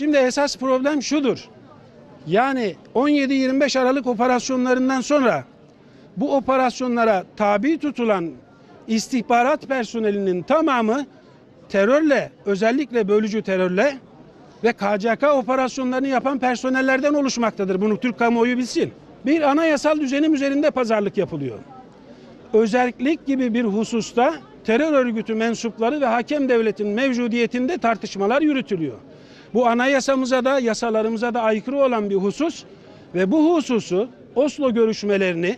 Şimdi esas problem şudur. Yani 17-25 Aralık operasyonlarından sonra bu operasyonlara tabi tutulan istihbarat personelinin tamamı terörle, özellikle bölücü terörle ve KCK operasyonlarını yapan personellerden oluşmaktadır. Bunu Türk kamuoyu bilsin. Bir anayasal düzenim üzerinde pazarlık yapılıyor. Özellik gibi bir hususta terör örgütü mensupları ve hakem devletin mevcudiyetinde tartışmalar yürütülüyor. Bu anayasamıza da yasalarımıza da aykırı olan bir husus ve bu hususu Oslo görüşmelerini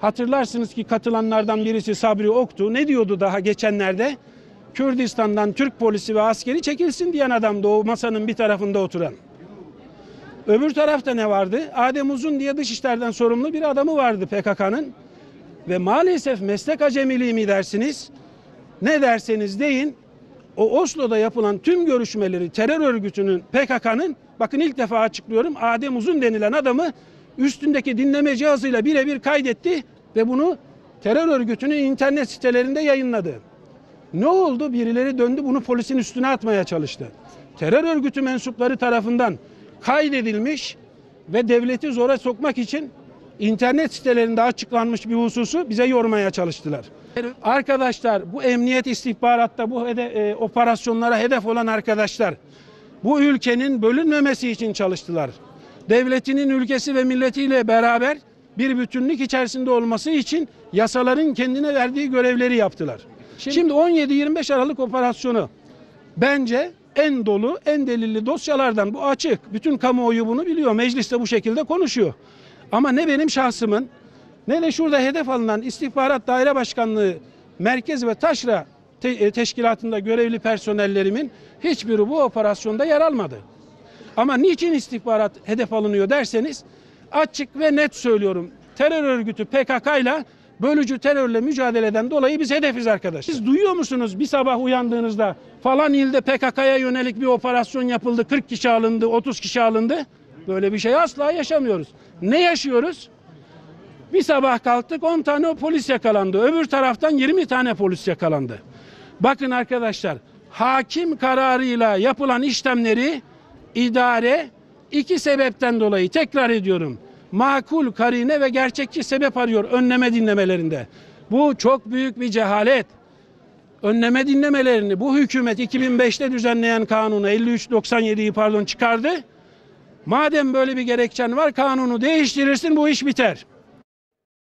hatırlarsınız ki katılanlardan birisi Sabri Oktu ne diyordu daha geçenlerde? Kürdistan'dan Türk polisi ve askeri çekilsin diyen adamdı o masanın bir tarafında oturan. Öbür tarafta ne vardı? Adem Uzun diye dışişlerden sorumlu bir adamı vardı PKK'nın. Ve maalesef meslek acemiliği mi dersiniz? Ne derseniz deyin o Oslo'da yapılan tüm görüşmeleri terör örgütünün PKK'nın bakın ilk defa açıklıyorum Adem Uzun denilen adamı üstündeki dinleme cihazıyla birebir kaydetti ve bunu terör örgütünün internet sitelerinde yayınladı. Ne oldu? Birileri döndü bunu polisin üstüne atmaya çalıştı. Terör örgütü mensupları tarafından kaydedilmiş ve devleti zora sokmak için internet sitelerinde açıklanmış bir hususu bize yormaya çalıştılar. Arkadaşlar bu emniyet istihbaratta bu hede- e, operasyonlara hedef olan arkadaşlar bu ülkenin bölünmemesi için çalıştılar. Devletinin ülkesi ve milletiyle beraber bir bütünlük içerisinde olması için yasaların kendine verdiği görevleri yaptılar. Şimdi 17-25 Aralık operasyonu bence en dolu, en delilli dosyalardan bu açık. Bütün kamuoyu bunu biliyor. Mecliste bu şekilde konuşuyor. Ama ne benim şahsımın ne de şurada hedef alınan istihbarat daire başkanlığı merkez ve taşra e, teşkilatında görevli personellerimin hiçbiri bu operasyonda yer almadı. Ama niçin istihbarat hedef alınıyor derseniz açık ve net söylüyorum. Terör örgütü PKK ile bölücü terörle mücadeleden dolayı biz hedefiz arkadaş. Siz duyuyor musunuz bir sabah uyandığınızda falan ilde PKK'ya yönelik bir operasyon yapıldı, 40 kişi alındı, 30 kişi alındı. Böyle bir şey asla yaşamıyoruz. Ne yaşıyoruz? Bir sabah kalktık 10 tane polis yakalandı. Öbür taraftan 20 tane polis yakalandı. Bakın arkadaşlar hakim kararıyla yapılan işlemleri idare iki sebepten dolayı tekrar ediyorum. Makul karine ve gerçekçi sebep arıyor önleme dinlemelerinde. Bu çok büyük bir cehalet. Önleme dinlemelerini bu hükümet 2005'te düzenleyen kanunu 5397'yi pardon çıkardı. Madem böyle bir gerekçen var kanunu değiştirirsin bu iş biter.